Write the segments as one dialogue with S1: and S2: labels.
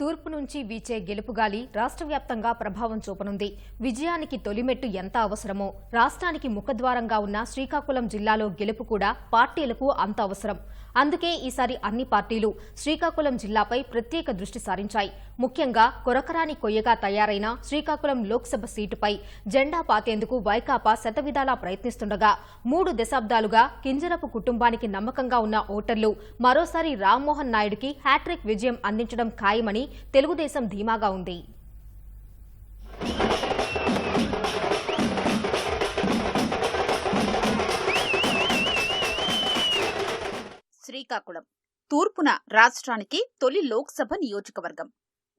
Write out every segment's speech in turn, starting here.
S1: తూర్పు నుంచి వీచే గెలుపుగాలి రాష్ట్ర వ్యాప్తంగా ప్రభావం చూపనుంది. విజయానికి తొలిమెట్టు ఎంత అవసరమో రాష్ట్రానికి ముఖద్వారంగా ఉన్న శ్రీకాకుళం జిల్లాలో గెలుపు కూడా పార్టీలకు అంత అవసరం. అందుకే ఈసారి అన్ని పార్టీలు శ్రీకాకుళం జిల్లాపై ప్రత్యేక దృష్టి సారించాయి. ముఖ్యంగా కొరకరాని కొయ్యగా తయారైన శ్రీకాకుళం లోక్సభ సీటుపై జెండా పాతేందుకు వైకాపా శతవిధాలా ప్రయత్నిస్తుండగా మూడు దశాబ్దాలుగా కింజరపు కుటుంబానికి నమ్మకంగా ఉన్న ఓటర్లు మరోసారి రామ్మోహన్ నాయుడుకి హ్యాట్రిక్ విజయం అందించడం ఖాయమని తెలుగుదేశం ధీమాగా ఉంది.
S2: శ్రీకాకుళం. తూర్పున రాష్ట్రానికి తొలి లోక్సభ నియోజకవర్గం.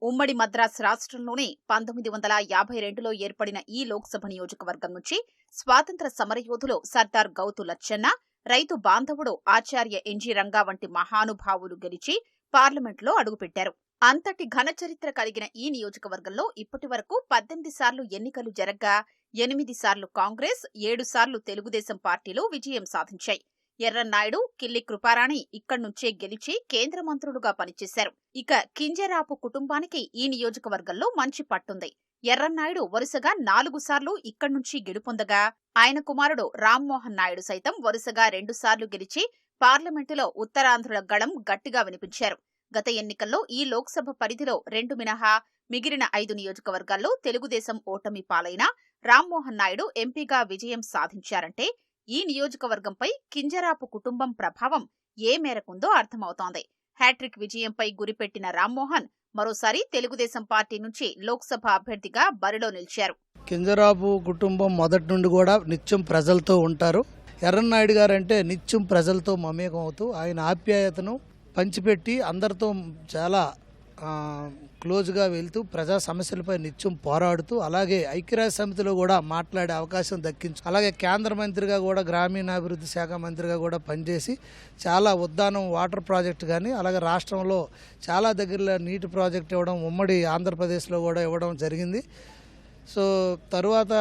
S2: ఉమ్మడి మద్రాస్ రాష్ట్రంలోనే పంతొమ్మిది వందల యాభై రెండులో ఏర్పడిన ఈ లోక్సభ నియోజకవర్గం నుంచి స్వాతంత్ర సమరయోధులు సర్దార్ గౌతు లచ్చన్న రైతు బాంధవుడు ఆచార్య ఎన్జీ రంగా వంటి మహానుభావులు గెలిచి పార్లమెంట్లో అడుగుపెట్టారు. అంతటి ఘన చరిత్ర కలిగిన ఈ నియోజకవర్గంలో ఇప్పటి వరకు పద్దెనిమిది సార్లు ఎన్నికలు జరగ్గా ఎనిమిది సార్లు కాంగ్రెస్ ఏడు సార్లు తెలుగుదేశం పార్టీలు విజయం సాధించాయి. ఎర్రన్నాయుడు కిల్లి కృపారాణి ఇక్కడి నుంచే గెలిచి కేంద్ర మంత్రులుగా పనిచేశారు. ఇక కింజరాపు కుటుంబానికి ఈ నియోజకవర్గంలో మంచి పట్టుంది. ఎర్రన్నాయుడు వరుసగా నాలుగు సార్లు ఇక్కడి నుంచి గెలుపొందగా ఆయన కుమారుడు రామ్మోహన్ నాయుడు సైతం వరుసగా రెండుసార్లు గెలిచి పార్లమెంటులో ఉత్తరాంధ్రుల గళం గట్టిగా వినిపించారు. గత ఎన్నికల్లో ఈ లోక్సభ పరిధిలో రెండు మినహా మిగిలిన ఐదు నియోజకవర్గాల్లో తెలుగుదేశం ఓటమి పాలైన రామ్మోహన్ నాయుడు ఎంపీగా విజయం సాధించారంటే ఈ నియోజకవర్గంపై కింజరాపు కుటుంబం ప్రభావం ఏ మేరకుందో అర్థమవుతోంది. హ్యాట్రిక్ విజయంపై గురిపెట్టిన రామ్మోహన్ మరోసారి తెలుగుదేశం పార్టీ నుంచి లోక్సభ అభ్యర్థిగా బరిలో నిలిచారు.
S3: కింజరాపు కుటుంబం మొదటి నుండి కూడా నిత్యం ప్రజలతో ఉంటారు. ఎర్రన్నాయుడు గారు అంటే నిత్యం ప్రజలతో మమేకం అవుతూ ఆయన ఆప్యాయతను పంచిపెట్టి అందరితో చాలా క్లోజ్గా వెళ్తూ ప్రజా సమస్యలపై నిత్యం పోరాడుతూ అలాగే ఐక్యరాజ్య సమితిలో కూడా మాట్లాడే అవకాశం దక్కించు అలాగే కేంద్ర మంత్రిగా కూడా గ్రామీణాభివృద్ధి శాఖ మంత్రిగా కూడా పనిచేసి చాలా ఉద్దానం వాటర్ ప్రాజెక్ట్ కానీ అలాగే రాష్ట్రంలో చాలా దగ్గరలో నీటి ప్రాజెక్ట్ ఇవ్వడం ఉమ్మడి ఆంధ్రప్రదేశ్లో కూడా ఇవ్వడం జరిగింది. సో తరువాత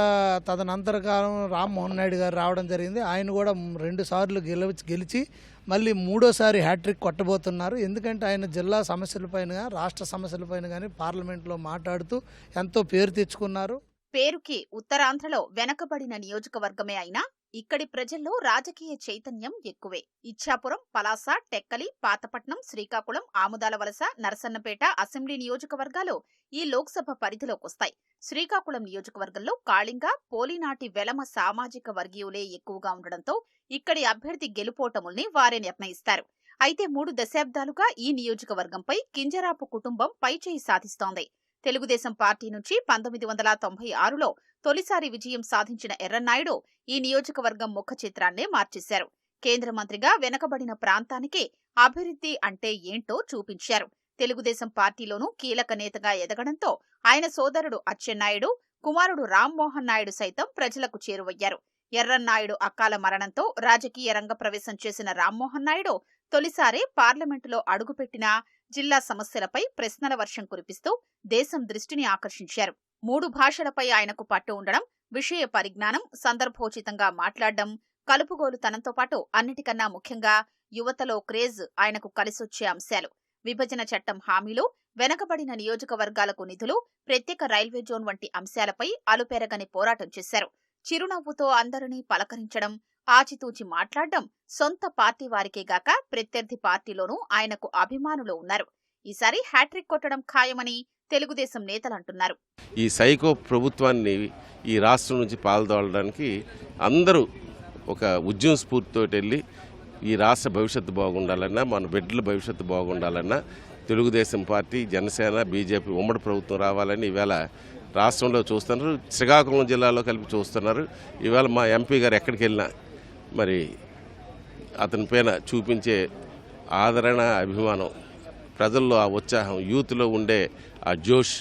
S3: తదనంతర కాలం రామ్మోహన్ నాయుడు గారు రావడం జరిగింది. ఆయన కూడా రెండు సార్లు గెలిచి గెలిచి మళ్ళీ మూడోసారి హ్యాట్రిక్ కొట్టబోతున్నారు. ఎందుకంటే ఆయన జిల్లా సమస్యలపైన రాష్ట్ర సమస్యలపైన కానీ పార్లమెంట్లో మాట్లాడుతూ ఎంతో పేరు తెచ్చుకున్నారు.
S2: పేరుకి ఉత్తరాంధ్రలో వెనకబడిన నియోజకవర్గమే అయినా ఇక్కడి ప్రజల్లో రాజకీయ చైతన్యం ఎక్కువే. ఇచ్చాపురం పలాస టెక్కలి పాతపట్నం శ్రీకాకుళం ఆముదాల వలస నరసన్నపేట అసెంబ్లీ నియోజకవర్గాలు ఈ లోక్సభ పరిధిలోకొస్తాయి. శ్రీకాకుళం నియోజకవర్గంలో కాళింగ పోలినాటి వెలమ సామాజిక వర్గీయులే ఎక్కువగా ఉండడంతో ఇక్కడి అభ్యర్థి గెలుపోటముల్ని వారే నిర్ణయిస్తారు. అయితే మూడు దశాబ్దాలుగా ఈ నియోజకవర్గంపై కింజరాపు కుటుంబం పైచేయి సాధిస్తోంది. తెలుగుదేశం పార్టీ నుంచి పంతొమ్మిది వందల తొంభై ఆరులో తొలిసారి విజయం సాధించిన ఎర్రన్నాయుడు ఈ నియోజకవర్గం ముఖ చిత్రాన్నే మార్చేశారు. కేంద్ర మంత్రిగా వెనకబడిన ప్రాంతానికి అభివృద్ధి అంటే ఏంటో చూపించారు. తెలుగుదేశం పార్టీలోనూ కీలక నేతగా ఎదగడంతో ఆయన సోదరుడు అచ్చెన్నాయుడు కుమారుడు రామ్మోహన్ నాయుడు సైతం ప్రజలకు చేరువయ్యారు. ఎర్రన్నాయుడు అకాల మరణంతో రాజకీయ రంగ ప్రవేశం చేసిన రామ్మోహన్ నాయుడు తొలిసారే పార్లమెంటులో అడుగుపెట్టిన జిల్లా సమస్యలపై ప్రశ్నల వర్షం కురిపిస్తూ దేశం దృష్టిని ఆకర్షించారు. మూడు భాషలపై ఆయనకు పట్టు ఉండడం విషయ పరిజ్ఞానం సందర్భోచితంగా మాట్లాడడం కలుపుగోలుతనంతో పాటు అన్నిటికన్నా ముఖ్యంగా యువతలో క్రేజ్ ఆయనకు కలిసొచ్చే అంశాలు. విభజన చట్టం హామీలు వెనకబడిన నియోజకవర్గాలకు నిధులు ప్రత్యేక రైల్వే జోన్ వంటి అంశాలపై అలుపెరగని పోరాటం చేశారు. చిరునవ్వుతో అందరినీ పలకరించడం ఆచితూచి మాట్లాడడం సొంత పార్టీ వారికే గాక ప్రత్యర్థి పార్టీలోనూ ఆయనకు అభిమానులు ఉన్నారు. ఈసారి హ్యాట్రిక్ కొట్టడం ఖాయమని తెలుగుదేశం నేతలంటున్నారు.
S4: ఈ సైకో ప్రభుత్వాన్ని ఈ రాష్ట్రం నుంచి పాల్దోలడానికి అందరూ ఒక ఉద్యమ స్ఫూర్తితో వెళ్ళి ఈ రాష్ట్ర భవిష్యత్తు బాగుండాలన్నా మన బిడ్డల భవిష్యత్తు బాగుండాలన్నా తెలుగుదేశం పార్టీ జనసేన బీజేపీ ఉమ్మడి ప్రభుత్వం రావాలని ఈవేళ రాష్ట్రంలో చూస్తున్నారు. శ్రీకాకుళం జిల్లాలో కలిపి చూస్తున్నారు. ఈవేళ మా ఎంపీ గారు ఎక్కడికి వెళ్ళినా మరి అతని పైన చూపించే ఆదరణ అభిమానం ప్రజల్లో ఆ ఉత్సాహం యూత్లో ఉండే ఆ జోష్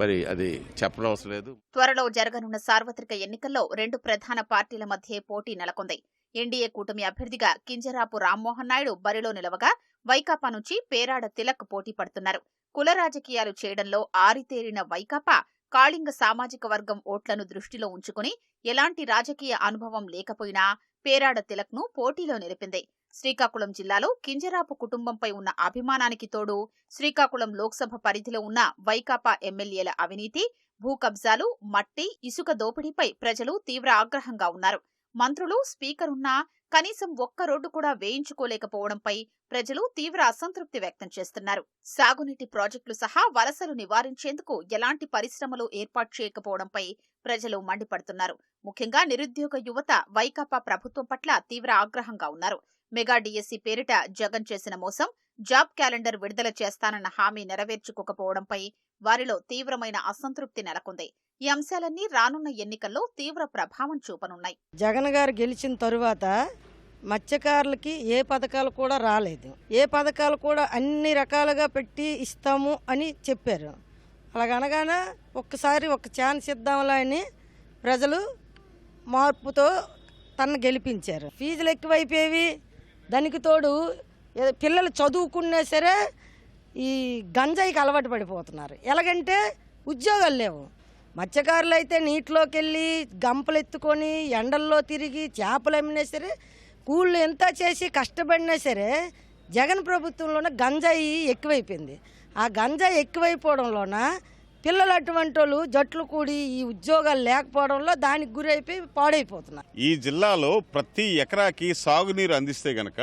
S4: మరి అది చెప్పడం అవసరం లేదు.
S2: త్వరలో జరగనున్న సార్వత్రిక ఎన్నికల్లో రెండు ప్రధాన పార్టీల మధ్య పోటీ నెలకొంది. ఎన్డీఏ కూటమి అభ్యర్థిగా కింజరాపు రామ్మోహన్ నాయుడు బరిలో నిలవగా వైకాపా నుంచి పేరాడ తిలక్ పోటీ పడుతున్నారు. కుల రాజకీయాలు చేయడంలో ఆరితేరిన వైకాపా కాళింగ సామాజిక వర్గం ఓట్లను దృష్టిలో ఉంచుకుని ఎలాంటి రాజకీయ అనుభవం లేకపోయినా పేరాడ తిలక్ను పోటీలో నిలిపింది. శ్రీకాకుళం జిల్లాలో కింజరాపు కుటుంబంపై ఉన్న అభిమానానికి తోడు శ్రీకాకుళం లోక్సభ పరిధిలో ఉన్న వైకాపా ఎమ్మెల్యేల అవినీతి భూ కబ్జాలు మట్టి ఇసుక దోపిడీపై ప్రజలు తీవ్ర ఆగ్రహంగా ఉన్నారు. మంత్రులు స్పీకర్ ఉన్నా కనీసం ఒక్క రోడ్డు కూడా వేయించుకోలేకపోవడంపై ప్రజలు తీవ్ర అసంతృప్తి వ్యక్తం చేస్తున్నారు. సాగునీటి ప్రాజెక్టులు సహా వలసలు నివారించేందుకు ఎలాంటి పరిశ్రమలు ఏర్పాటు చేయకపోవడంపై ప్రజలు మండిపడుతున్నారు. ముఖ్యంగా నిరుద్యోగ యువత వైకాపా ప్రభుత్వం పట్ల తీవ్ర ఆగ్రహంగా ఉన్నారు. మెగా డిఎస్సీ పేరిట జగన్ చేసిన మోసం జాబ్ క్యాలెండర్ విడుదల చేస్తానన్న హామీ నెరవేర్చుకోకపోవడంపై వారిలో తీవ్రమైన అసంతృప్తి నెలకొంది. ఈ అంశాలన్నీ రానున్న ఎన్నికల్లో తీవ్ర ప్రభావం చూపనున్నాయి.
S5: జగన్ గారు గెలిచిన తరువాత మత్స్యకారులకి ఏ పథకాలు కూడా రాలేదు. ఏ పథకాలు కూడా అన్ని రకాలుగా పెట్టి ఇస్తాము అని చెప్పారు. అలాగనగానే ఒక్కసారి ఒక ఛాన్స్ ఇద్దాంలా అని ప్రజలు మార్పుతో తనను గెలిపించారు. ఫీజులు ఎక్కువైపోయేవి దానికి తోడు పిల్లలు చదువుకున్నా సరే ఈ గంజాయికి అలవాటు పడిపోతున్నారు. ఎలాగంటే ఉద్యోగాలు లేవు. మత్స్యకారులు అయితే నీటిలోకి వెళ్ళి గంపలు ఎత్తుకొని ఎండల్లో తిరిగి చేపలు అమ్మినా సరే కూళ్ళు ఎంత చేసి కష్టపడినా సరే జగన్ ప్రభుత్వంలోన గంజాయి ఎక్కువైపోయింది. ఆ గంజాయి ఎక్కువైపోవడంలోన పిల్లలు అటువంటి వాళ్ళు జట్లు కూడి ఈ ఉద్యోగాలు లేకపోవడంలో దానికి గురైపోయి పాడైపోతున్నారు.
S6: ఈ జిల్లాలో ప్రతి ఎకరాకి సాగునీరు అందిస్తే గనక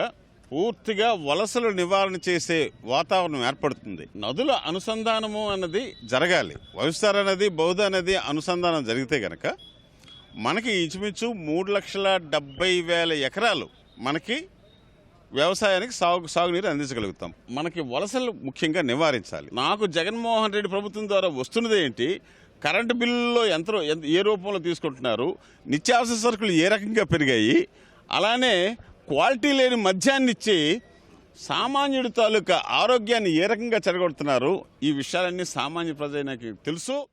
S6: పూర్తిగా వలసలు నివారణ చేసే వాతావరణం ఏర్పడుతుంది. నదుల అనుసంధానము అన్నది జరగాలి. వైఎస్ఆర్ అనేది బౌద్ధ అనేది అనుసంధానం జరిగితే గనక మనకి ఇంచుమించు మూడు లక్షల డెబ్బై వేల ఎకరాలు మనకి వ్యవసాయానికి సాగు సాగునీరు అందించగలుగుతాం. మనకి వలసలు ముఖ్యంగా నివారించాలి. నాకు జగన్మోహన్ రెడ్డి ప్రభుత్వం ద్వారా వస్తున్నది ఏంటి? కరెంటు బిల్లులో ఎంత ఏ రూపంలో తీసుకుంటున్నారు? నిత్యావసర సరుకులు ఏ రకంగా పెరిగాయి? అలానే క్వాలిటీ లేని మద్యాన్ని ఇచ్చి సామాన్యుడి తాలూకా ఆరోగ్యాన్ని ఏ రకంగా చెడగొడుతున్నారు? ఈ విషయాలన్నీ సామాన్య ప్రజలకి తెలుసు.